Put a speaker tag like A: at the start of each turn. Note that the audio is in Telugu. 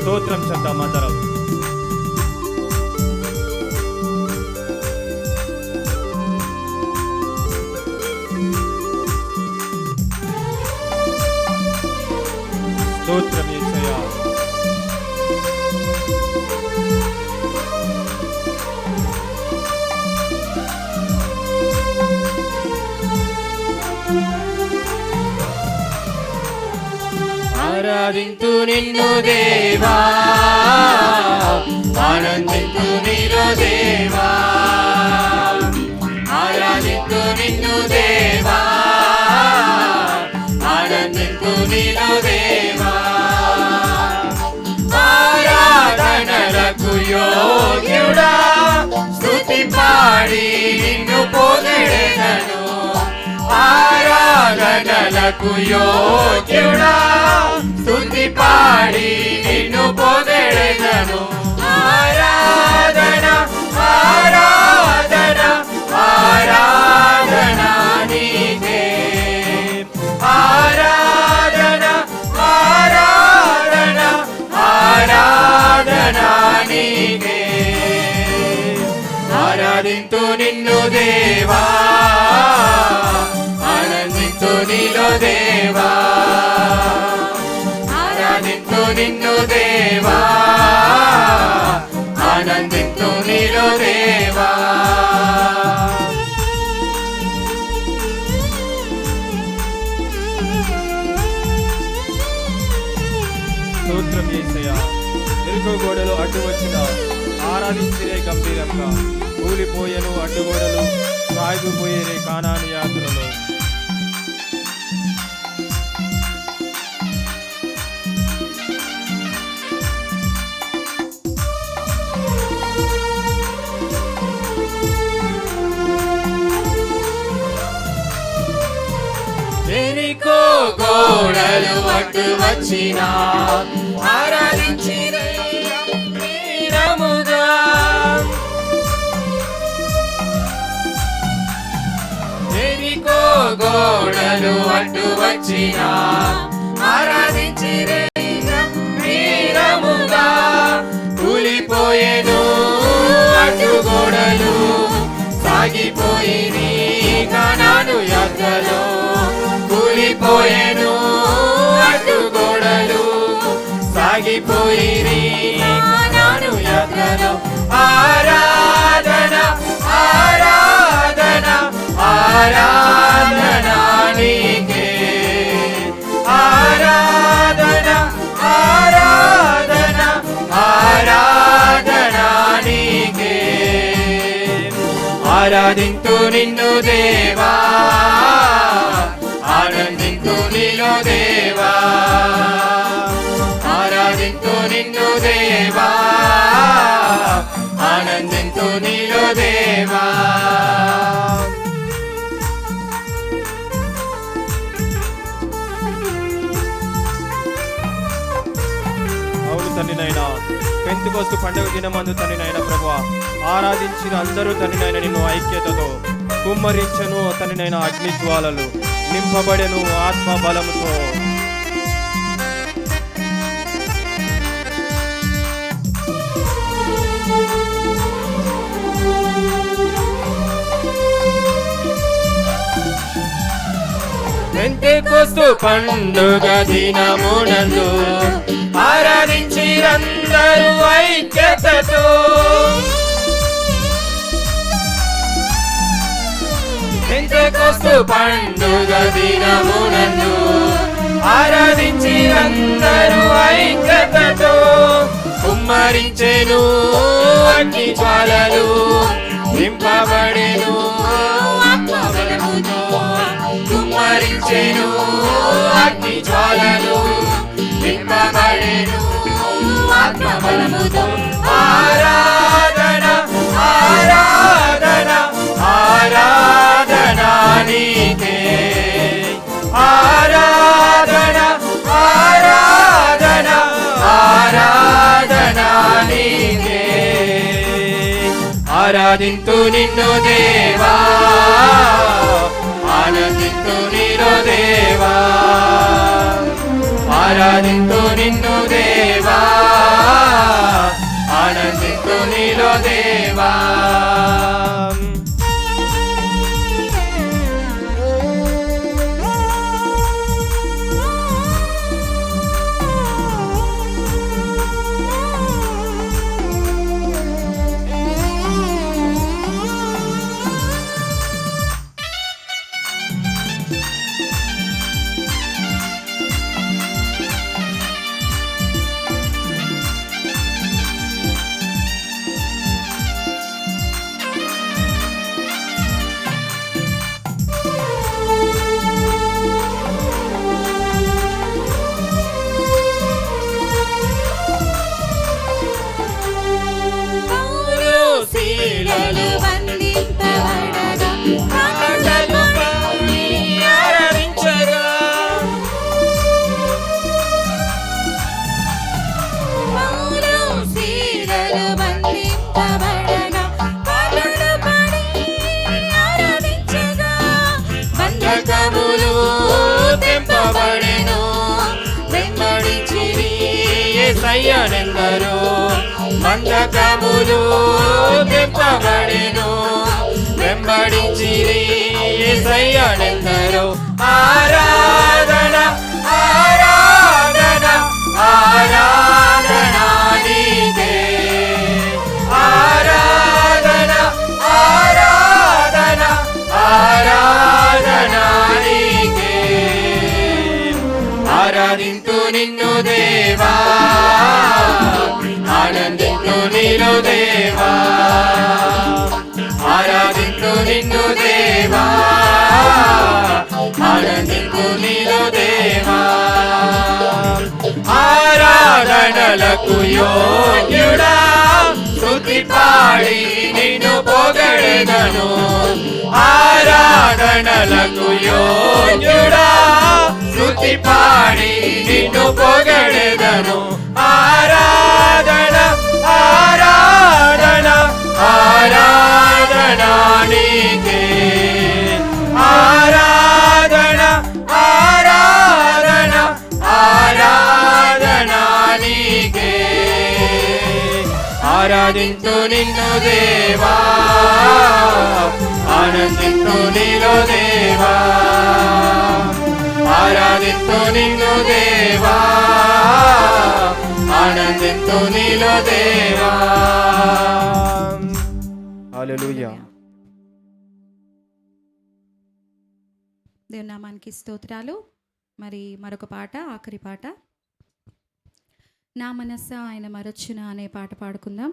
A: స్తోత్రం చెప్తాం అందరం స్తోత్రం యేసయ్యా
B: ఆరాధింతు నిన్ను దేవ పాడి నిన్ను పొగడెదను ఆరాధనలకు యోగ్యుడా స్తుతి పాడి నిన్ను పొగడెదను ఆరాధన ఆరాధన ఆరాధన నీకే ఆరాధన ఆరాధన ఆరాధన నీకే ఆరాధింతు నిన్ను దేవా. ఆనందింతు నీలో దేవా. ఆరాధింతు నిన్ను దేవా.
A: అడ్డుగోడలు అడ్డు వచ్చిన ఆరాధించిరే గంభీరంగా. కూలిపోయెను అడ్డుగోడలు సాగిపోయేరే కానాని యాత్రలో.
B: ఎరికో గోడలు అడ్డు వచ్చిన ఆరాధించిన వచ్చిన వీరముగా. కూలిపోయేను అడ్డు గోడలు సాగిపోయి కానాను యాత్రలో కూలిపోయేను అడ్డు సాగిపోయి కానాను యాత్రలో ఆరాధన ఆరాధన ఆరా ఆరాధింతు నిన్ను దేవా ఆనందింతు నీలో దేవా ఆరాధింతు నిన్ను దేవా ఆనందింతు నీలో దేవా
A: పెంతుకోస్తు పండుగ దినమందు తండ్రినైనా ప్రభు. ఆరాధించిన అందరూ తండ్రినైన నిన్ను ఐక్యతతో కుమ్మరించను తండ్రినైన అగ్ని జ్వాలలు నింపబడెను ఆత్మ బలముతో
B: కోస్తు పండుగ దినమునందు ఆరాధించిరందరూ ఐక్యతతో. పెంతెకొస్తు పండుగ దినమునందు ఆరాధించిరందరూ ఐక్యతతో. కుమ్మరించెను అగ్ని జ్వాలలు నింపబడెను కుమ్మరించెను అగ్ని జ్వాలలు నింపబడెను. ఆత్మబలముతో ఆరాధన ఆరాధన ఆరాధన నీకే. ఆరాధన ఆరాధన ఆరాధన నీకే. ఆరాధింతు నిన్ను దేవా ఆనందింతు నిన్ను దేవా. ఆరాధింతు నిన్ను దేవా. ఆనందిస్తూ నీలో దేవ మందకములు తెంపబడెను వెంబడించిరి ఏసయ్యనెందరో ఆరాధన ఆరాధన ఆరాధన నీకే ఆరాధన ఆరాధన ఆరాధన నీకే ఆరాధింతు నిన్ను దేవా ఆనందింతు దేవా. ఆరాధింతు నిన్ను దేవా. ఆనందింతు నీలో దేవా. ఆరాధనలకు యోగ్యుడా. శృతి పాడి నిన్ను పొగడెదను. ఆరాధనలకు యోగ్యుడా. శృతి పాడి నిన్ను పొగడెదను. ఆరా ఆరాధన ఆరాధన నీకే ఆరాధన ఆరాధన ఆరాధన నీకే ఆరాధింతు నిన్ను దేవా ఆనందింతు నీలో దేవా ఆరాధింతు నిన్ను దేవా ఆనందింతు నీలో దేవా.
A: హల్లెలూయా
C: దేవుని నామానికి స్తోత్రాలు. మరి మరొక పాట ఆఖరి పాట. నా మనస్స ఆయన మరచున అనే పాట పాడుకుందాం.